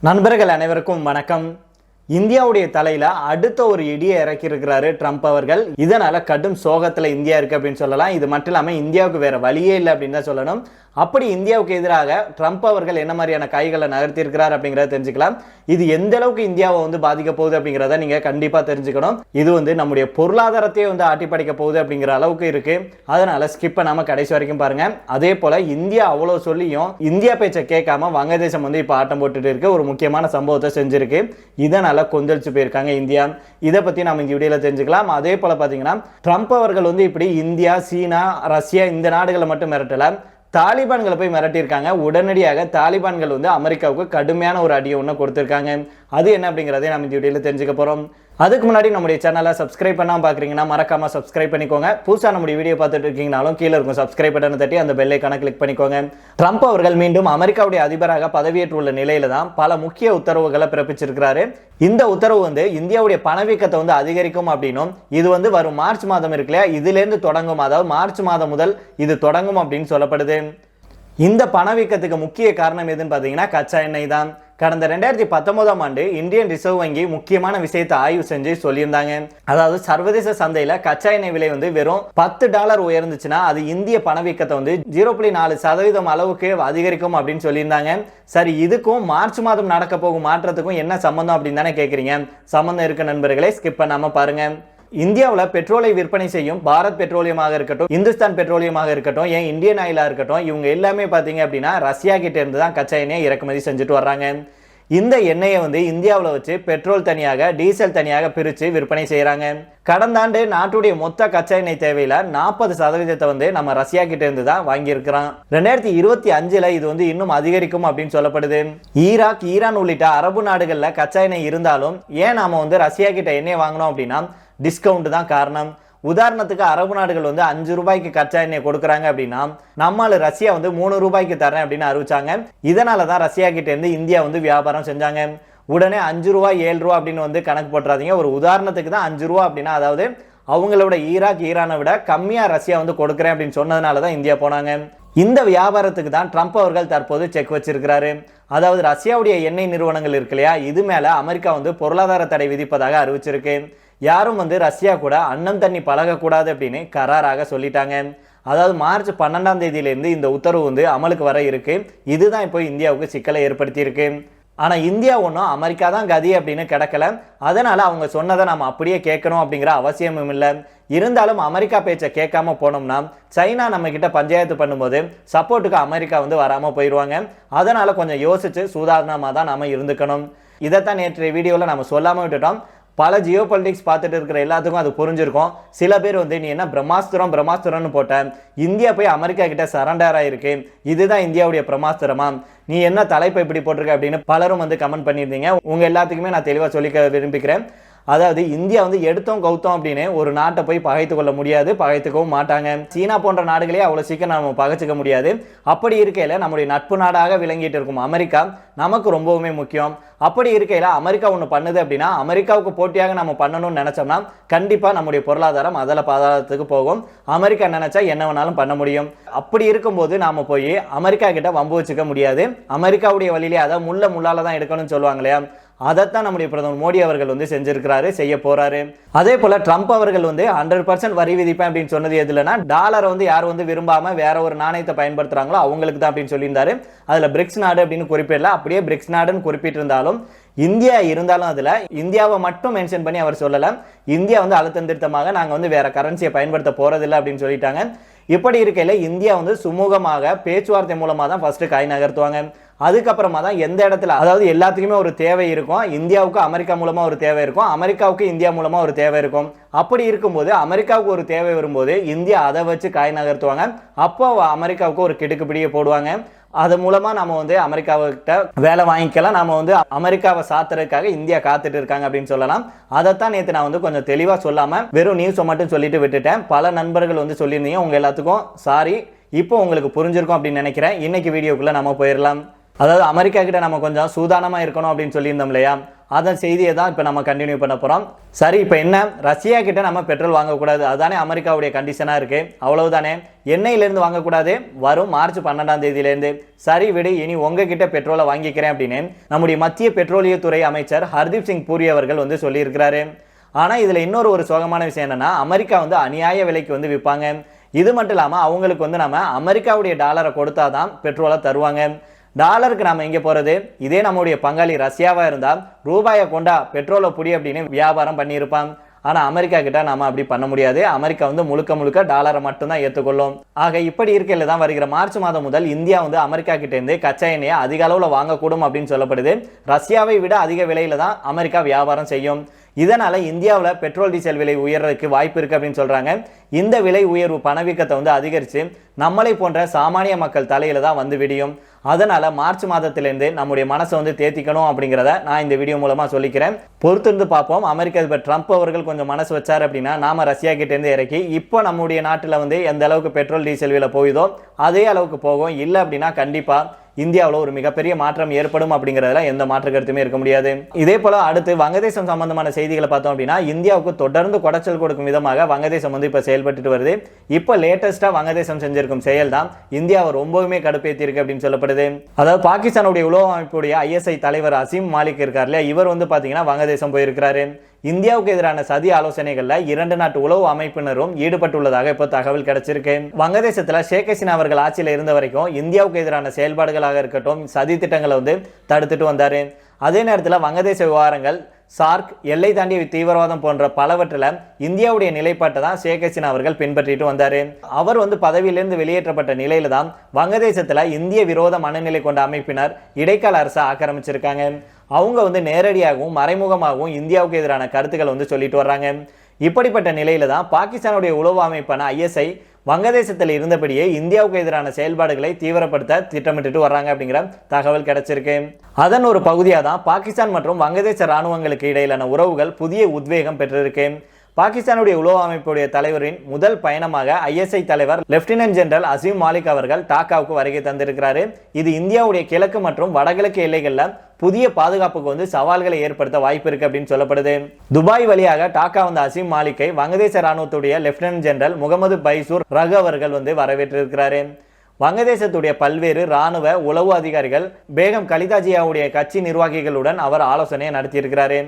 நண்பர்கள் அனைவருக்கும் வணக்கம். இந்தியாவுடைய தலையில அடுத்த ஒரு இடியை இறக்கி இருக்கிறாரு ட்ரம்ப் அவர்கள். இதனால கடும் சோகத்துல இந்தியா இருக்கு அப்படின்னு சொல்லலாம். இது மட்டும் இல்லாமல் இந்தியாவுக்கு வேற வழியே இல்லை அப்படின்னு தான் சொல்லணும். அப்படி இந்தியாவுக்கு எதிராக ட்ரம்ப் அவர்கள் என்ன மாதிரியான கைகளை நகர்த்தி இருக்கிறார் தெரிஞ்சுக்கலாம். இது எந்த அளவுக்கு இந்தியாவை வந்து பாதிக்க போகுது அப்படிங்கிறத நீங்க கண்டிப்பா தெரிஞ்சுக்கணும். இது வந்து நம்முடைய பொருளாதாரத்தையே வந்து ஆட்டி படைக்க போகுது அப்படிங்கிற அளவுக்கு இருக்கு. அதனால ஸ்கிப் பண்ணாம கடைசி வரைக்கும் பாருங்க. அதே போல இந்தியா அவ்வளவு சொல்லியும் இந்தியா பேச்சை கேட்காம வங்கதேசம் வந்து இப்ப ஆட்டம் போட்டுட்டு இருக்கு. ஒரு முக்கியமான சம்பவத்தை செஞ்சிருக்கு. இதனால கொந்தளிச்சு போயிருக்காங்க இந்தியா. இதை பத்தி நம்ம இந்த வீடியோல தெரிஞ்சுக்கலாம். அதே போல பாத்தீங்கன்னா ட்ரம்ப் அவர்கள் வந்து இப்படி இந்தியா சீனா ரஷ்யா இந்த நாடுகளை மட்டும் மிரட்டல. தாலிபான்களை போய் மிரட்டியிருக்காங்க. உடனடியாக தாலிபான்கள் வந்து அமெரிக்காவுக்கு கடுமையான ஒரு அடியை ஒன்று கொடுத்துருக்காங்க. அது என்ன அப்படிங்கிறதே நம்ம இந்த வீடியோவில் தெரிஞ்சுக்க போகிறோம் அதுக்கு முன்னாடி நம்முடைய சேனலை சப்ஸ்கிரைப் பண்ணாம பார்க்குறீங்கன்னா மறக்காமல் சப்ஸ்கிரைப் பண்ணிக்கோங்க. புதுசாக நம்முடைய வீடியோ பார்த்துட்டு இருக்கீங்கனாலும் கீழே இருக்கும் சப்ஸ்கிரைப் பட்டனை தட்டி அந்த பெல் ஐக்கான கிளிக் பண்ணிக்கோங்க. ட்ரம்ப் அவர்கள் மீண்டும் அமெரிக்காவுடைய அதிபராக பதவியேற்றுள்ள நிலையில தான் பல முக்கிய உத்தரவுகளை பிறப்பிச்சிருக்கிறாரு. இந்த உத்தரவு வந்து இந்தியாவுடைய பணவீக்கத்தை வந்து அதிகரிக்கும் அப்படின்னும் இது வந்து வரும் மார்ச் மாதம் இருக்கு இல்லையா? இதுலேருந்து தொடங்கும் அதாவது மார்ச் மாதம் முதல் இது தொடங்கும் அப்படின்னு சொல்லப்படுது. இந்த பணவீக்கத்துக்கு முக்கிய காரணம் எதுன்னு பார்த்தீங்கன்னா கச்சா எண்ணெய் தான். கடந்த ரெண்டாயிரத்தி பத்தொன்பதாம் ஆண்டு இந்தியன் ரிசர்வ் வங்கி முக்கியமான விஷயத்தை ஆய்வு செஞ்சு சொல்லியிருந்தாங்க. அதாவது சர்வதேச சந்தையில கச்சா எண்ணெய் விலை வந்து வெறும் பத்து டாலர் உயர்ந்துச்சுன்னா அது இந்திய பணவீக்கத்தை வந்து ஜீரோ புள்ளி நாலு சதவீதம் அளவுக்கு அதிகரிக்கும் அப்படின்னு சொல்லியிருந்தாங்க. சரி இதுக்கும் மார்ச் மாதம் நடக்க போகும் மாற்றத்துக்கும் என்ன சம்பந்தம் அப்படின்னு தானே கேட்குறீங்க சம்பந்தம் இருக்க நண்பர்களே ஸ்கிப் பண்ணாமல் பாருங்கள் இந்தியாவில் பெட்ரோலை விற்பனை செய்யும் பாரத் பெட்ரோலியமாக இருக்கட்டும் இந்துஸ்தான் பெட்ரோலியமாக இருக்கட்டும் ஏன் இந்தியன் ஆயிலாக இருக்கட்டும் இவங்க எல்லாமே பார்த்தீங்க அப்படின்னா ரஷ்யா கிட்ட இருந்து தான் கச்சா எண்ணெயை இறக்குமதி செஞ்சுட்டு வர்றாங்க. இந்த எண்ணெயை வந்து இந்தியாவில் வச்சு பெட்ரோல் தனியாக டீசல் தனியாக பிரித்து விற்பனை செய்கிறாங்க கடந்த ஆண்டு நாட்டுடைய மொத்த கச்சா எண்ணெய் தேவையில் நாற்பது சதவீதத்தை வந்து நம்ம ரஷ்யா கிட்ட இருந்து தான் வாங்கியிருக்கிறோம். ரெண்டாயிரத்தி இருபத்தி அஞ்சில் இது வந்து இன்னும் அதிகரிக்கும் அப்படின்னு சொல்லப்படுது. ஈராக் ஈரான் உள்ளிட்ட அரபு நாடுகளில் கச்சா எண்ணெய் இருந்தாலும் ஏன் நாம் வந்து ரஷ்யா கிட்ட எண்ணெய் வாங்கினோம் அப்படின்னா டிஸ்கவுண்ட் தான் காரணம். உதாரணத்துக்கு அரபு நாடுகள் வந்து அஞ்சு ரூபாய்க்கு கச்சா எண்ணெய் கொடுக்குறாங்க அப்படின்னா நம்மால் ரஷ்யா வந்து மூணு ரூபாய்க்கு தரேன் அப்படின்னு அறிவிச்சாங்க. இதனால தான் ரஷ்யா கிட்ட இருந்து இந்தியா வந்து வியாபாரம் செஞ்சாங்க. உடனே அஞ்சு ரூபா ஏழு ரூபா அப்படின்னு வந்து கணக்கு போட்டுறாதீங்க. ஒரு உதாரணத்துக்கு தான் அஞ்சு ரூபா அப்படின்னா அதாவது அவங்களோட ஈராக் ஈரானை விட கம்மியாக ரஷ்யா வந்து கொடுக்குறேன் அப்படின்னு சொன்னதுனால தான் இந்தியா போனாங்க. இந்த வியாபாரத்துக்கு தான் ட்ரம்ப் அவர்கள் தற்போது செக் வச்சிருக்கிறாரு. அதாவது ரஷ்யாவுடைய எண்ணெய் நிறுவனங்கள் இருக்கு இல்லையா? இது மேலே அமெரிக்கா வந்து பொருளாதார தடை விதிப்பதாக அறிவிச்சிருக்கு. யாரும் வந்து ரஷ்யா கூட அன்னம் தண்ணி பழகக்கூடாது அப்படின்னு கராராக சொல்லிட்டாங்க. அதாவது மார்ச் பன்னெண்டாம் தேதியிலேருந்து இந்த உத்தரவு வந்து அமலுக்கு வர இருக்கு. இதுதான் இப்போ இந்தியாவுக்கு சிக்கலை ஏற்படுத்தியிருக்கு. ஆனால் இந்தியா ஒன்றும் அமெரிக்கா தான் கதி அப்படின்னு கிடக்கல. அதனால் அவங்க சொன்னதை நம்ம அப்படியே கேட்கணும் அப்படிங்கிற அவசியமும் இல்லை. இருந்தாலும் அமெரிக்கா பேச்சை கேட்காம போனோம்னா சைனா நம்ம கிட்ட பஞ்சாயத்து பண்ணும்போது சப்போர்ட்டுக்கு அமெரிக்கா வந்து வராமல் போயிடுவாங்க அதனால் கொஞ்சம் யோசித்து சூதாரணமாக தான் நாம் இருந்துக்கணும். இதைத்தான் நேற்றைய வீடியோவில் நம்ம சொல்லாமல் விட்டுட்டோம். பல ஜியோ பாலிட்டிக்ஸ் பார்த்துட்டு இருக்கிற எல்லாத்துக்கும் அது புரிஞ்சிருக்கும். சில பேர் வந்து நீ என்ன பிரம்மாஸ்திரம் பிரம்மாஸ்திரம்னு போட்ட? இந்தியா போய் அமெரிக்கா கிட்ட சரண்டர் ஆயிருக்கு. இதுதான் இந்தியாவுடைய பிரம்மாஸ்திரமா? நீ என்ன தலைப்பை இப்படி போட்டிருக்க? அப்படின்னு பலரும் வந்து கமெண்ட் பண்ணியிருந்தீங்க. உங்க எல்லாத்துக்குமே நான் தெளிவாக சொல்லிக்க விரும்பிக்கிறேன் அதாவது இந்தியா வந்து எடுத்தோம் கவுத்தோம் அப்படின்னு ஒரு நாட்டை போய் பகைத்து கொள்ள முடியாது பகைத்துக்கவும் மாட்டாங்க. சீனா போன்ற நாடுகளே அவ்வளோ சீக்கிரம் நம்ம பகைச்சிக்க முடியாது. அப்படி இருக்கையில் நம்முடைய நட்பு நாடாக விளங்கிட்டு இருக்கும் அமெரிக்கா நமக்கு ரொம்பவுமே முக்கியம். அப்படி இருக்கையில் அமெரிக்கா ஒன்று பண்ணுது அப்படின்னா அமெரிக்காவுக்கு போட்டியாக நம்ம பண்ணணும்னு நினச்சோம்னா கண்டிப்பாக நம்முடைய பொருளாதாரம் அதில் பாதாளத்துக்கு போகும். அமெரிக்கா நினச்சா என்ன வேணாலும் பண்ண முடியும். அப்படி இருக்கும்போது நாம் போய் அமெரிக்கா கிட்ட வம்பு வச்சுக்க முடியாது. அமெரிக்காவுடைய வழியிலே அதை முள்ள முள்ளால தான் எடுக்கணும்னு சொல்லுவாங்க இல்லையா? அதைத்தான் நம்முடைய பிரதமர் மோடி அவர்கள் வந்து செஞ்சிருக்கிறாரு செய்ய போறாரு. அதே போல ட்ரம்ப் அவர்கள் வந்து ஹண்ட்ரட் பர்சன்ட் வரி விதிப்பேன் அப்படின்னு சொன்னது எதுலனா டாலரை வந்து யார் வந்து விரும்பாம வேற ஒரு நாணயத்தை பயன்படுத்துறாங்களோ அவங்களுக்கு தான் அப்படின்னு சொல்லியிருந்தாரு. அதுல பிரிக்ஸ் நாடு அப்படின்னு குறிப்பிடல அப்படியே பிரிக்ஸ் நாடுன்னு குறிப்பிட்டிருந்தாலும் இந்தியா இருந்தாலும் அதில் இந்தியாவை மட்டும் மென்ஷன் பண்ணி அவர் சொல்லலை. இந்தியா வந்து அழுத்தம் திருத்தமாக வந்து வேற கரன்சியை பயன்படுத்த போறதில்லை அப்படின்னு சொல்லிட்டாங்க. இப்படி இருக்கையில் இந்தியா வந்து சுமூகமாக பேச்சுவார்த்தை மூலமாக தான் ஃபர்ஸ்ட் காய் நகர்த்துவாங்க. அதுக்கப்புறமா தான் எந்த இடத்துல அதாவது எல்லாத்துக்குமே ஒரு தேவை இருக்கும். இந்தியாவுக்கு அமெரிக்கா மூலமாக ஒரு தேவை இருக்கும். அமெரிக்காவுக்கு இந்தியா மூலமாக ஒரு தேவை இருக்கும். அப்படி இருக்கும்போது அமெரிக்காவுக்கு ஒரு தேவை வரும்போது இந்தியா அதை வச்சு காய் நகர்த்துவாங்க. அப்போ அமெரிக்காவுக்கு ஒரு கிடுக்குப்பிடியை போடுவாங்க. அது மூலமாக நம்ம வந்து அமெரிக்காவுக்கிட்ட வேலை வாங்கிக்கலாம். நம்ம வந்து அமெரிக்காவை சாத்துறதுக்காக இந்தியா காத்துட்டு இருக்காங்க அப்படின்னு சொல்லலாம். அதைத்தான் நேற்று நான் வந்து கொஞ்சம் தெளிவாக சொல்லாமல் வெறும் நியூஸை மட்டும் சொல்லிட்டு விட்டுட்டேன். பல நண்பர்கள் வந்து சொல்லியிருந்தீங்க. உங்கள் எல்லாத்துக்கும் சாரி இப்போ உங்களுக்கு புரிஞ்சிருக்கும் அப்படின்னு நினைக்கிறேன். இன்னைக்கு வீடியோக்குள்ளே நம்ம போயிடலாம். அதாவது அமெரிக்கா கிட்ட நம்ம கொஞ்சம் சூதானமாக இருக்கணும் அப்படின்னு சொல்லியிருந்தோம் இல்லையா? அதன் செய்தியை தான் இப்போ நம்ம கண்டினியூ பண்ண போகிறோம் சரி இப்போ என்ன? ரஷ்யா கிட்ட நம்ம பெட்ரோல் வாங்கக்கூடாது. அதுதானே அமெரிக்காவுடைய கண்டிஷனாக இருக்குது அவ்வளவுதானே. எண்ணெயிலேருந்து வாங்கக்கூடாது. வரும் மார்ச் பன்னெண்டாம் தேதியிலேருந்து. சரி விடு இனி உங்ககிட்ட பெட்ரோலை வாங்கிக்கிறேன் அப்படின்னு நம்முடைய மத்திய பெட்ரோலியத்துறை அமைச்சர் ஹர்தீப் சிங் பூரி அவர்கள் வந்து சொல்லியிருக்கிறாரு. ஆனால் இதில் இன்னொரு ஒரு சோகமான விஷயம் என்னென்னா அமெரிக்கா வந்து அநியாய விலைக்கு வந்து விற்பாங்க. இது மட்டும் இல்லாமல் அவங்களுக்கு வந்து நம்ம அமெரிக்காவுடைய டாலரை கொடுத்தா தான் பெட்ரோலை தருவாங்க. டாலருக்கு நம்ம எங்கே போகிறது இதே நம்முடைய பங்காளி ரஷ்யாவாக இருந்தால் ரூபாயை கொண்டா பெட்ரோலை புடி அப்படின்னு வியாபாரம் பண்ணியிருப்பான். ஆனால் அமெரிக்கா கிட்ட நாம அப்படி பண்ண முடியாது. அமெரிக்கா வந்து முழுக்க முழுக்க டாலரை மட்டும்தான் ஏற்றுக்கொள்ளும் ஆக இப்படி இருக்கையில் தான் வருகிற மார்ச் மாதம் முதல் இந்தியா வந்து அமெரிக்கா கிட்டேருந்து கச்சா எண்ணெயை அதிக அளவில் வாங்கக்கூடும் அப்படின்னு சொல்லப்படுது. ரஷ்யாவை விட அதிக விலையில தான் அமெரிக்கா வியாபாரம் செய்யும். இதனால் இந்தியாவில் பெட்ரோல் டீசல் விலை உயர்றதுக்கு வாய்ப்பு இருக்குது அப்படின்னு சொல்கிறாங்க இந்த விலை உயர்வு பணவீக்கத்தை வந்து அதிகரித்து நம்மளை போன்ற சாமானிய மக்கள் தலையில் தான் வந்து விடியும். அதனால் மார்ச் மாதத்திலேருந்து நம்முடைய மனசை வந்து தேத்திக்கணும் அப்படிங்கிறத நான் இந்த வீடியோ மூலமாக சொல்லிக்கிறேன். பொறுத்திருந்து பார்ப்போம். அமெரிக்க அதிபர் ட்ரம்ப் அவர்கள் கொஞ்சம் மனசு வச்சார் அப்படின்னா நாம் ரஷ்யா கிட்டேருந்து இறக்கி இப்போ நம்முடைய நாட்டில் வந்து எந்த அளவுக்கு பெட்ரோல் டீசல் விலை போகுதோ அதே அளவுக்கு போகும். இல்லை அப்படின்னா கண்டிப்பாக இந்தியாவில் ஒரு மிகப்பெரிய மாற்றம் ஏற்படும் அப்படிங்கிறதுல எந்த மாற்று கருத்துமே இருக்க முடியாது. இதே போல அடுத்து வங்கதேசம் சம்பந்தமான செய்திகளை பார்த்தோம் அப்படின்னா இந்தியாவுக்கு தொடர்ந்து குடைச்சல் கொடுக்கும் விதமாக வங்கதேசம் வந்து இப்போ செயல்பட்டு வருது. இப்போ லேட்டஸ்டா வங்கதேசம் செஞ்சிருக்கும் செயல் தான். இந்தியாவை ரொம்பவுமே கடுப்பேற்றிருக்கு அப்படின்னு சொல்லப்படுது. அதாவது பாகிஸ்தானுடைய உளவு அமைப்புடைய ஐஎஸ்ஐ தலைவர் அசீம் மாலிக் இருக்கார் இல்லையா? இவர் வந்து பார்த்தீங்கன்னா வங்கதேசம் போயிருக்கிறாரு. இந்தியாவுக்கு எதிரான சதி ஆலோசனைகள்ல இரண்டு நாட்டு உளவு அமைப்பினரும் ஈடுபட்டுள்ளதாக இப்போ தகவல் கிடைச்சிருக்கு. வங்கதேசத்துல ஷேக் ஹசீனா அவர்கள் ஆட்சியில் இருந்த வரைக்கும் இந்தியாவுக்கு எதிரான செயல்பாடுகளாக இருக்கட்டும் சதி திட்டங்களை வந்து தடுத்துட்டு வந்தாரு. அதே நேரத்தில் வங்கதேச விவகாரங்கள் சார்க் எல்லை தாண்டிய தீவிரவாதம் போன்ற பலவற்றில் இந்தியாவுடைய நிலைப்பாட்டை தான் ஷேக் ஹசீனா அவர்கள் பின்பற்றிட்டு வந்தார். அவர் வந்து பதவியிலிருந்து வெளியேற்றப்பட்ட நிலையில தான் வங்கதேசத்தில் இந்திய விரோத மனநிலை கொண்ட அமைப்பினர் இடைக்கால அரசை ஆக்கிரமிச்சிருக்காங்க. அவங்க வந்து நேரடியாகவும் மறைமுகமாகவும் இந்தியாவுக்கு எதிரான கருத்துக்களை வந்து சொல்லிட்டு வர்றாங்க. இப்படிப்பட்ட நிலையில தான் பாகிஸ்தானுடைய உளவு அமைப்பான ஐஎஸ்ஐ வங்கதேசத்தில் இருந்தபடியே இந்தியாவுக்கு எதிரான செயல்பாடுகளை தீவிரப்படுத்த திட்டமிட்டுட்டு வர்றாங்க அப்படிங்கிற தகவல் கிடைச்சிருக்கு. அதன் ஒரு பகுதியாக தான் பாகிஸ்தான் மற்றும் வங்கதேச ராணுவங்களுக்கு இடையிலான உறவுகள் புதிய உத்வேகம் பெற்றிருக்கு. பாகிஸ்தானுடைய உளவு அமைப்புடைய தலைவரின் முதல் பயணமாக ஐஎஸ்ஐ தலைவர் லெப்டினன்ட் ஜெனரல் அசீம் மாலிக் அவர்கள் டாக்காவுக்கு வருகை தந்திருக்கிறாரு. இது இந்தியாவுடைய கிழக்கு மற்றும் வடகிழக்கு எல்லைகளில் புதிய பாதுகாப்புக்கு வந்து சவால்களை ஏற்படுத்த வாய்ப்பு இருக்கு அப்படின்னு சொல்லப்படுது. துபாய் வழியாக டாக்கா வந்த அசீம் மாலிக்கை வங்கதேச ராணுவத்துடைய லெப்டினன்ட் ஜெனரல் முகமது பைசூர் ரகு அவர்கள் வந்து வரவேற்றிருக்கிறாரு. வங்கதேசத்துடைய பல்வேறு ராணுவ உளவு அதிகாரிகள் பேகம் கலிதாஜியாவுடைய கட்சி நிர்வாகிகளுடன் அவர் ஆலோசனையை நடத்தியிருக்கிறாரு.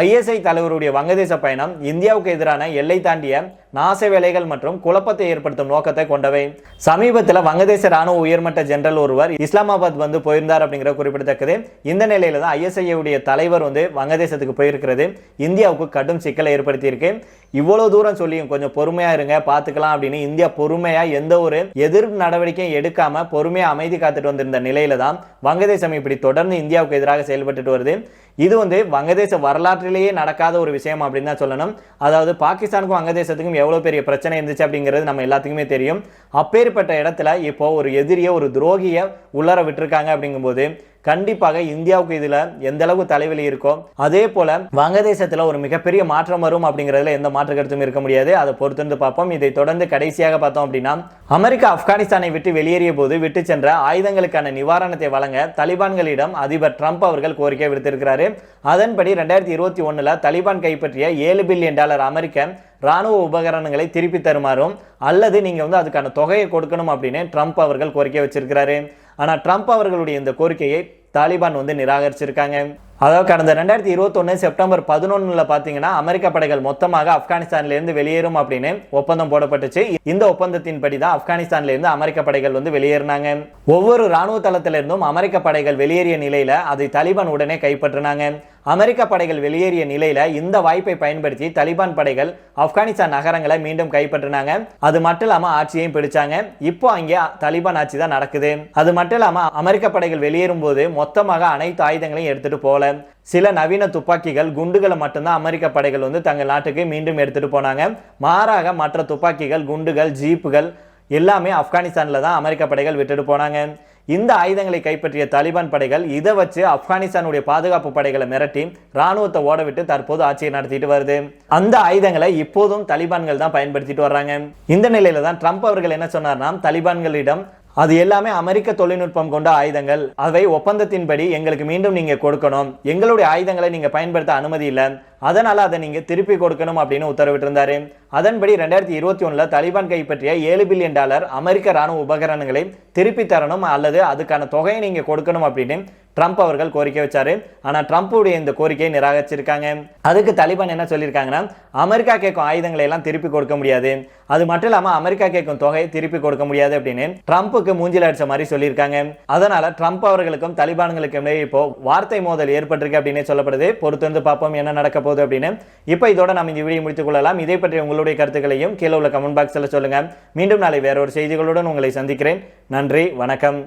ஐஎஸ்ஐ தலைவருடைய வங்கதேச பயணம் இந்தியாவுக்கு எதிரான எல்லை தாண்டிய நாச வேலைகள் மற்றும் குழப்பத்தை ஏற்படுத்தும் நோக்கத்தை கொண்டவை. சமீபத்தில் வங்கதேச ராணுவ உயர்மட்ட ஜெனரல் ஒருவர் இஸ்லாமாபாத் வந்து போயிருந்தார் அப்படிங்கிற குறிப்பிடத்தக்கது. இந்த நிலையில தான் ஐஎஸ்ஐயுடைய தலைவர் வந்து வங்கதேசத்துக்கு போயிருக்கிறது. இந்தியாவுக்கு கடும் சிக்கலை ஏற்படுத்தியிருக்கு. இவ்வளோ தூரம் சொல்லியும் கொஞ்சம் பொறுமையாக இருங்க பார்த்துக்கலாம் அப்படின்னு இந்தியா பொறுமையாக எந்த ஒரு எதிர் நடவடிக்கையும் எடுக்காமல் பொறுமையாக அமைதி காத்துட்டு வந்திருந்த நிலையில தான் வங்கதேசம் இப்படி தொடர்ந்து இந்தியாவுக்கு எதிராக செயல்பட்டு வருது. இது வந்து வங்கதேச வரலாற்றிலேயே நடக்காத ஒரு விஷயம் அப்படின்னு தான் சொல்லணும். அதாவது பாகிஸ்தானுக்கும் வங்கதேசத்துக்கும் எவ்வளோ பெரிய பிரச்சனை இருந்துச்சு அப்படிங்கிறது நம்ம எல்லாத்துக்குமே தெரியும். அப்பேற்பட்ட இடத்துல இப்போ ஒரு எதிரிய ஒரு துரோகியை உள்ளர விட்டுருக்காங்க அப்படிங்கும்போது கண்டிப்பாக இந்தியாவுக்கு இதுல எந்த அளவு தலைவலி இருக்கோ அதே போல வங்கதேசத்துல ஒரு மிகப்பெரிய மாற்றம் வரும் அப்படிங்கிறதுல எந்த மாற்று கருத்தும் இருக்க முடியாது. அதை பொறுத்திருந்து பார்ப்போம். இதை தொடர்ந்து கடைசியாக பார்த்தோம் அப்படின்னா அமெரிக்கா ஆப்கானிஸ்தானை விட்டு வெளியேறிய போது விட்டு சென்ற ஆயுதங்களுக்கான நிவாரணத்தை வழங்க தலிபான்களிடம் அதிபர் ட்ரம்ப் அவர்கள் கோரிக்கை விடுத்திருக்கிறாரு. அதன்படி ரெண்டாயிரத்தி இருபத்தி ஒண்ணுல தலிபான் கைப்பற்றிய ஏழு பில்லியன் டாலர் அமெரிக்க ராணுவ உபகரணங்களை திருப்பி தருமாறும் அல்லது நீங்க வந்து அதுக்கான தொகையை கொடுக்கணும் அப்படின்னு ட்ரம்ப் அவர்கள் கோரிக்கை வச்சிருக்கிறாரு. ஆனால் ட்ரம்ப் அவர்களுடைய இந்த கோரிக்கையை தாலிபான் வந்து நிராகரிச்சிருக்காங்க. அதாவது கடந்த ரெண்டாயிரத்தி இருபத்தொன்னு செப்டம்பர் பதினொன்னுல பார்த்தீங்கன்னா அமெரிக்க படைகள் மொத்தமாக ஆப்கானிஸ்தான்லேருந்து வெளியேறும் அப்படின்னு ஒப்பந்தம் போடப்பட்டுச்சு. இந்த ஒப்பந்தத்தின்படி தான் ஆப்கானிஸ்தான்லேருந்து அமெரிக்க படைகள் வந்து வெளியேறினாங்க. ஒவ்வொரு ராணுவ தளத்திலிருந்தும் அமெரிக்க படைகள் வெளியேறிய நிலையில் அதை தலிபான் உடனே கைப்பற்றினாங்க. அமெரிக்க படைகள் வெளியேறிய நிலையில இந்த வாய்ப்பை பயன்படுத்தி தலிபான் படைகள் ஆப்கானிஸ்தான் நகரங்களை மீண்டும் கைப்பற்றினாங்க. அது மட்டும் இல்லாம ஆட்சியையும் பிடிச்சாங்க. இப்போ அங்கே தலிபான் ஆட்சி தான் நடக்குது. அது மட்டும் இல்லாம அமெரிக்க படைகள் வெளியேறும் போது மொத்தமாக அனைத்து ஆயுதங்களையும் எடுத்துட்டு போல. சில நவீன துப்பாக்கிகள் குண்டுகளை மட்டும்தான் அமெரிக்க படைகள் வந்து தங்கள் நாட்டுக்கு மீண்டும் எடுத்துட்டு போனாங்க. மாறாக மற்ற துப்பாக்கிகள் குண்டுகள் ஜீப்புகள் எல்லாமே ஆப்கானிஸ்தானில் தான் அமெரிக்க படைகள் விட்டுட்டு போனாங்க. இந்த ஆயுதங்களை கைப்பற்றிய தாலிபான் படைகள் இதை வச்சு ஆப்கானிஸ்தானுடைய பாதுகாப்பு படைகளை மிரட்டி ராணுவத்தை ஓட விட்டு தற்போது ஆட்சியை நடத்திட்டு வருது. அந்த ஆயுதங்களை இப்போதும் தலிபான்கள் தான் பயன்படுத்திட்டு வர்றாங்க. இந்த நிலையில தான் ட்ரம்ப் அவர்கள் என்ன சொன்னார்னா தலிபான்களிடம் அது எல்லாமே அமெரிக்க தொழில்நுட்பம் கொண்ட ஆயுதங்கள். அவை ஒப்பந்தத்தின்படி எங்களுக்கு மீண்டும் நீங்க கொடுக்கணும். எங்களுடைய ஆயுதங்களை நீங்க பயன்படுத்த அனுமதி இல்லை. அதனால அதை நீங்க திருப்பி கொடுக்கணும் அப்படின்னு உத்தரவிட்டிருந்தாரு. அதன்படி ரெண்டாயிரத்தி இருபத்தி ஒன்றில் தலிபான் கைப்பற்றிய ஏழு பில்லியன் டாலர் அமெரிக்க ராணுவ உபகரணங்களை திருப்பி தரணும் அல்லது அதுக்கான தொகையை நீங்க கொடுக்கணும் அப்படின்னு ட்ரம்ப் அவர்கள் கோரிக்கை வச்சாரு. ஆனால் ட்ரம்ப்புடைய இந்த கோரிக்கையை நிராகரிச்சிருக்காங்க. அதுக்கு தலிபான் என்ன சொல்லியிருக்காங்கன்னா அமெரிக்கா கேட்கும் ஆயுதங்களை எல்லாம் திருப்பி கொடுக்க முடியாது. அது மட்டும் இல்லாமல் அமெரிக்கா கேட்கும் தொகையை திருப்பி கொடுக்க முடியாது அப்படின்னு ட்ரம்ப்புக்கு மூஞ்சில் அடிச்ச மாதிரி சொல்லியிருக்காங்க. அதனால ட்ரம்ப் அவர்களுக்கும் தலிபான்களுக்கும் இடையே இப்போ வார்த்தை மோதல் ஏற்பட்டிருக்கு அப்படின்னு சொல்லப்படுது. பொறுத்து வந்து பார்ப்போம் என்ன நடக்க போகுது அப்படின்னு. இப்போ இதோட நம்ம இந்த வீடியோ முடித்துக் கொள்ளலாம். இதை பற்றி உங்களுடைய கருத்துக்களையும் கீழே உள்ள கமெண்ட் பாக்ஸில் சொல்லுங்கள் மீண்டும் நாளை வேற ஒரு செய்திகளுடன் உங்களை சந்திக்கிறேன். நன்றி வணக்கம்.